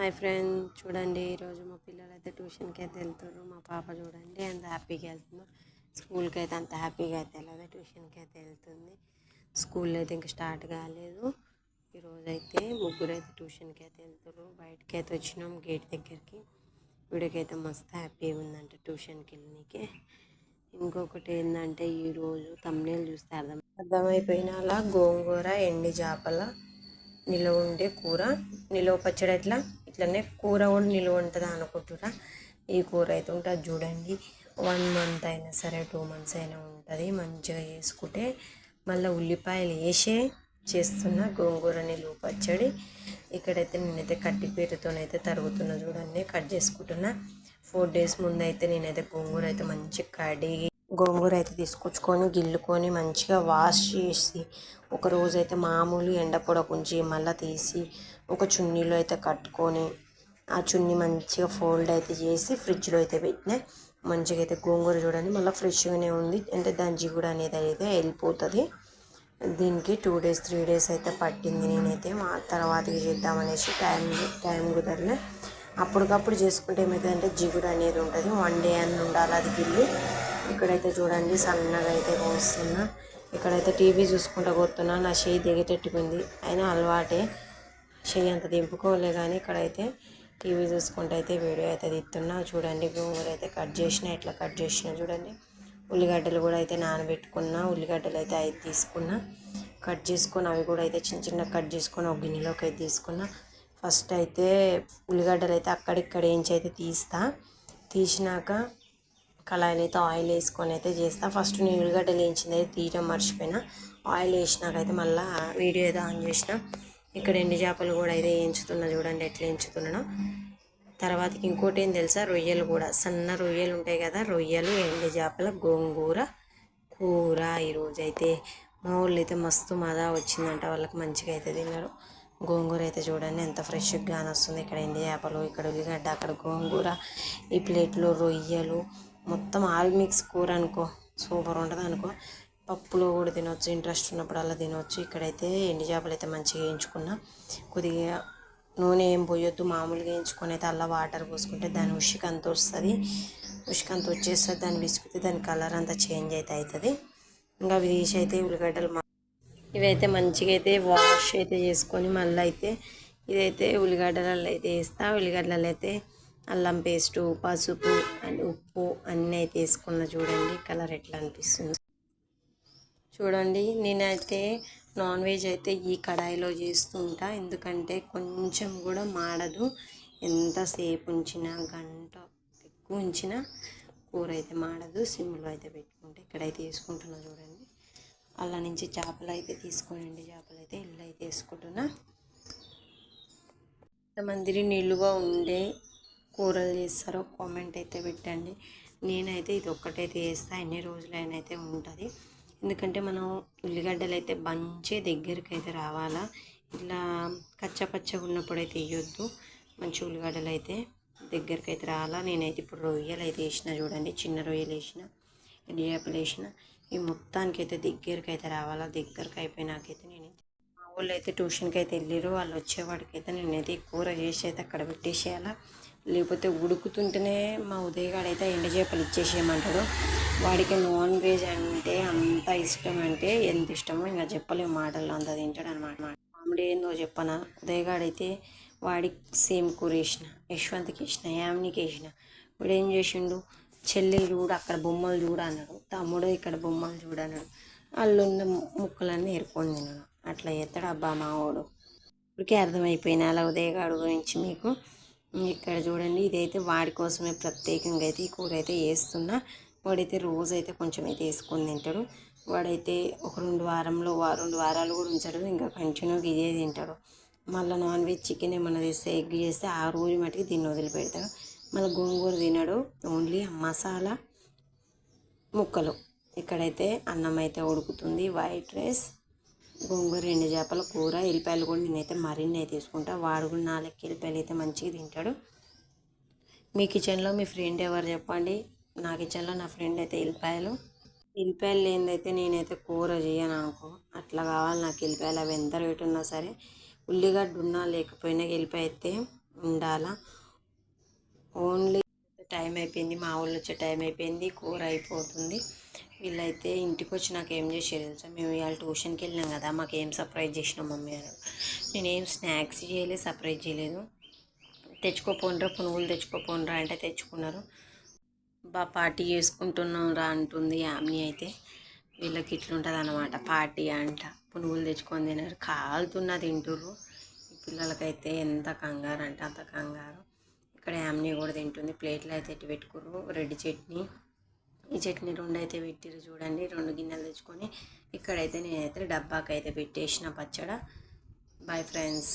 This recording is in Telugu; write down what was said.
హాయ్ ఫ్రెండ్ చూడండి ఈరోజు మా పిల్లలు అయితే ట్యూషన్కి అయితే వెళ్తారు మా పాప చూడండి ఎంత హ్యాపీగా వెళ్తుందో. స్కూల్కి అయితే అంత హ్యాపీగా అయితే వెళ్ళదు ట్యూషన్కి అయితే వెళ్తుంది. స్కూల్లో అయితే ఇంకా స్టార్ట్ కాలేదు. ఈరోజు అయితే ముగ్గురు అయితే ట్యూషన్కి అయితే వెళ్తారు బయటకి అయితే వచ్చినాం గేట్ దగ్గరికి. వీడికైతే మస్తు హ్యాపీగా ఉందంట ట్యూషన్కి వెళ్ళడానికి ఇంకొకటి ఏంటంటే ఈరోజు తమ్నేలు చూస్తే అర్థం అర్థమైపోయిన అలా గోంగూర ఎండి చేపల నిలువ ఉండే కూర నిలువ పచ్చడి ఎట్లా? ఇట్లనే కూర కూడా నిలువ ఉంటుందా అనుకుంటురా? ఈ కూర అయితే ఉంటుంది చూడండి. వన్ మంత్ అయినా సరే టూ మంత్స్ అయినా ఉంటుంది. మంచిగా చేసుకుంటే మళ్ళీ ఉల్లిపాయలు వేసే చేస్తున్న. గోంగూర నిలువ పచ్చడి. ఇక్కడైతే నేనైతే కట్టిపీటతోనైతే తరుగుతున్నా చూడండి. కట్ చేసుకుంటున్నా. ఫోర్ డేస్ ముందు అయితే నేనైతే గోంగూర అయితే మంచిగా కడిగి గోంగూర అయితే తీసుకొచ్చుకొని గిల్లుకొని మంచిగా వాష్ చేసి ఒక రోజు అయితే మామూలు ఎండ పొడకుంచి మళ్ళీ తీసి ఒక చున్నీలో అయితే కట్టుకొని ఆ చున్నీ మంచిగా ఫోల్డ్ అయితే చేసి ఫ్రిడ్జ్లో అయితే పెట్టిన మంచిగా అయితే గోంగూర చూడండి మళ్ళీ ఫ్రెష్గానే ఉంది. అంటే దాని జిగుడు అనేది అయితే వెళ్ళిపోతుంది. దీనికి టూ డేస్ త్రీ డేస్ అయితే పట్టింది నేనైతే. మా తర్వాతకి చేద్దామనేసి టైం టైం కుదరలే. అప్పటికప్పుడు చేసుకుంటే ఏమవుతుందంటే జిగురు అనేది ఉంటుంది. వన్ డే అని ఉండాలి అది గిల్లి. ఇక్కడైతే చూడండి సన్నగా అయితే కోస్తున్నా ఇక్కడైతే టీవీ చూసుకుంటూ కొడుతున్నా నా చేయి దిగేటట్టుకుంది. అయినా అలవాటే. చెయ్యి అంత దింపుకోలే కానీ ఇక్కడైతే టీవీ చూసుకుంటూ అయితే వీడియో అయితే తీస్తున్నా. చూడండి గోంగూర అయితే కట్ చేసిన ఇట్లా కట్ చేసిన చూడండి. ఉల్లిగడ్డలు కూడా అయితే నానబెట్టుకున్నా ఉల్లిగడ్డలు అయితే అవి తీసుకున్నా కట్ చేసుకొని అవి కూడా అయితే చిన్న చిన్న కట్ చేసుకొని ఒక గిన్నెలోకి అయితే తీసుకున్నా. ఫస్ట్ అయితే ఉల్లిగడ్డలు అయితే అక్కడిక్కడ ఏంచి అయితే తీస్తా. తీసినాక కళాయిలు అయితే ఆయిల్ వేసుకొని అయితే చేస్తా. ఫస్ట్ నేను ఉల్లిగడ్డలు వేయించింది అయితే తీయడం మర్చిపోయినా. ఆయిల్ వేసినాకైతే మళ్ళీ వీడియో అయితే ఆన్ చేసిన. ఇక్కడ ఎండు చేపలు కూడా అయితే వేయించుతున్నా చూడండి ఎట్లా వేయించుతున్నానో. తర్వాతకి ఇంకోటి ఏం తెలుసా? రొయ్యలు కూడా. సన్న రొయ్యలు ఉంటాయి కదా రొయ్యలు ఎండు చేపల గోంగూర కూర ఈరోజు అయితే. మా ఊళ్ళో అయితే మస్తు మదా వచ్చిందంట వాళ్ళకి మంచిగా అయితే తిన్నారు. గోంగూర అయితే చూడండి ఎంత ఫ్రెష్గా వస్తుంది ఇక్కడ ఎండి చేపలు ఇక్కడ ఉల్లిగడ్డ అక్కడ గోంగూర. ఈ ప్లేట్లో రొయ్యలు మొత్తం ఆల్ మిక్స్ కూర అనుకో సూపర్ ఉంటుంది అనుకో. పప్పులో కూడా తినొచ్చు ఇంట్రెస్ట్ ఉన్నప్పుడు అలా తినొచ్చు. ఇక్కడైతే ఎండి చేపలు అయితే మంచిగా వేయించుకున్నా. కొద్దిగా నూనె ఏం పోయొద్దు మామూలుగా వేయించుకొని అయితే అలా వాటర్ పోసుకుంటే దాని ఉషిక అంత వస్తుంది. ఉషిక అంత వచ్చేస్తుంది దాన్ని విసుకుతే దాని కలర్ అంతా చేంజ్ అయితే అవుతుంది ఇంకా అవి తీసి అయితే ఉల్లిగడ్డలు ఇవైతే మంచిగా అయితే వాష్ అయితే చేసుకొని మళ్ళీ అయితే ఇదైతే ఉల్లిగడ్డలలో అయితే వేస్తా. ఉల్లిగడ్డలలో అయితే అల్లం పేస్టు పసుపు అండ్ ఉప్పు అన్నీ అయితే వేసుకున్న చూడండి కలర్ ఎట్లా అనిపిస్తుంది. చూడండి నేనైతే నాన్ వెజ్ అయితే ఈ కడాయిలో చేస్తుంటా ఎందుకంటే కొంచెం కూడా మాడదు. ఎంతసేపు ఉంచినా గంట ఎక్కువ ఉంచినా కూర అయితే మాడదు. సిమ్లో అయితే పెట్టుకుంటే ఇక్కడైతే వేసుకుంటున్నా చూడండి. అలా నుంచి చేపలు అయితే తీసుకోనండి. చేపలు అయితే ఇల్లు అయితే వేసుకుంటున్నా. కొంతమంది నిలువ ఉండే కూరలు చేస్తారో కామెంట్ అయితే పెట్టండి. నేనైతే ఇది ఒక్కటైతే వేస్తా ఎన్ని రోజులైనా అయితే ఉంటుంది. ఎందుకంటే మనం ఉల్లిగడ్డలు అయితే మంచి దగ్గరికి అయితే రావాలా. ఇట్లా కచ్చపచ్చగా ఉన్నప్పుడు అయితే వేయొద్దు మంచి ఉల్లిగడ్డలు అయితే దగ్గరికి అయితే రావాలా. నేనైతే ఇప్పుడు రొయ్యలు అయితే వేసిన చూడండి. చిన్న రొయ్యలు వేసిన ఎండు వేసిన. ఈ మొత్తానికి అయితే దగ్గరికి అయితే రావాలా. దగ్గరికి అయిపోయినాకైతే నేనైతే వాళ్ళు అయితే ట్యూషన్కి అయితే వెళ్ళారు వాళ్ళు వచ్చేవాడికి అయితే నేనైతే కూర చేసి అయితే అక్కడ పెట్టేసేయాలా. లేకపోతే ఉడుకుతుంటేనే మా ఉదయగాడైతే ఎండ ఎండు చేపలు ఇచ్చేసేయమంటాడు. వాడికి నాన్ వెజ్ అంటే అంత ఇష్టం అంటే ఎంత ఇష్టమో ఇంకా చెప్పలేము మాటల్లో అంత తింటాడు అనమాట మామిడి ఏందో చెప్పనా? ఉదయగాడైతే వాడికి సేమ్ కూర వేసిన యశ్వంత్కి వేసిన యామ్నికి వేసిన ఇప్పుడు ఏం చేసిండు? చెల్లెలు చూడు అక్కడ బొమ్మలు చూడన్నాడు తమ్ముడు ఇక్కడ బొమ్మలు చూడన్నాడు వాళ్ళు ఉన్న ముక్కలన్నీ ఏరుకొని తిన్నాడు. అట్లా చేస్తాడు. అబ్బా మావాడు. ఇప్పటికే అర్థమైపోయిన అలా ఉదయగాడు గురించి మీకు. ఇక్కడ చూడండి ఇదైతే వాడి కోసమే ప్రత్యేకంగా అయితే ఈ కూర అయితే వేస్తున్నా వాడైతే రోజు అయితే కొంచెం అయితే వేసుకొని తింటాడు. వాడైతే ఒక రెండు వారంలో రెండు వారాలు కూడా ఉంచాడు. ఇంకా కంటిన్యూగా ఇదే తింటాడు. మళ్ళీ నాన్ వెజ్ చికెన్ ఏమన్నా తెస్తే ఎగ్ చేస్తే ఆ రోజు మటుకు దీన్ని వదిలిపెడతాడు. మళ్ళీ గోంగూర తినడు. ఓన్లీ మసాలా ముక్కలు. ఇక్కడైతే అన్నం అయితే ఉడుకుతుంది. వైట్ రైస్ గోంగూర ఎండు చేపల కూర ఎల్లిపాయలు కూడా నేనైతే మరిన్ని తీసుకుంటా. వాడు కూడా నాలుగు ఎల్లిపాయలు అయితే మంచిగా తింటాడు. మీ కిచెన్లో మీ ఫ్రెండ్ ఎవరు చెప్పండి? నా కిచెన్లో నా ఫ్రెండ్ అయితే ఎల్లిపాయలు. ఎల్లిపాయలు లేనిదైతే నేనైతే కూర చేయను అనుకో. అట్లా కావాలి నాకు ఎల్లిపాయలు. అవి ఎంత రేటు ఉన్నా సరే ఉల్లిగడ్డ ఉన్నా లేకపోయినా ఎల్లిపాయ అయితే ఉండాలా. ఓన్లీ టైం అయిపోయింది మా వాళ్ళు వచ్చే టైం అయిపోయింది కూర అయిపోతుంది వీళ్ళైతే ఇంటికి వచ్చి నాకు ఏం చేసారు తెలుసా? మేము ఇవాళ ట్యూషన్కి వెళ్ళినాం కదా మాకు ఏం సర్ప్రైజ్ చేసినాం మమ్మీ అని నేనేం స్నాక్స్ చేయలేదు సర్ప్రైజ్ చేయలేదు. తెచ్చుకోపోనరా పునుగులు తెచ్చుకోపోనరా అంటే తెచ్చుకున్నారు. బా పార్టీ చేసుకుంటున్నాం రా అంటుంది యామిని అయితే. వీళ్ళకి ఇట్లుంటుంది అనమాట పార్టీ అంట. పునుగులు తెచ్చుకొని తినారు కాలుతున్న తింటుర్రు. పిల్లలకైతే ఎంత కంగారు అంటే అంత కంగారు. ఇక్కడ యామిని కూడా తింటుంది. ప్లేట్లు అయితే ఇటు పెట్టుకుర్రు. రెడ్ చట్నీ. ఈ చట్నీ రెండు అయితే పెట్టిర్రు చూడండి. రెండు గిన్నెలు తెచ్చుకొని ఇక్కడైతే నేనైతే డబ్బాకైతే పెట్టేసిన పచ్చడ. Bye friends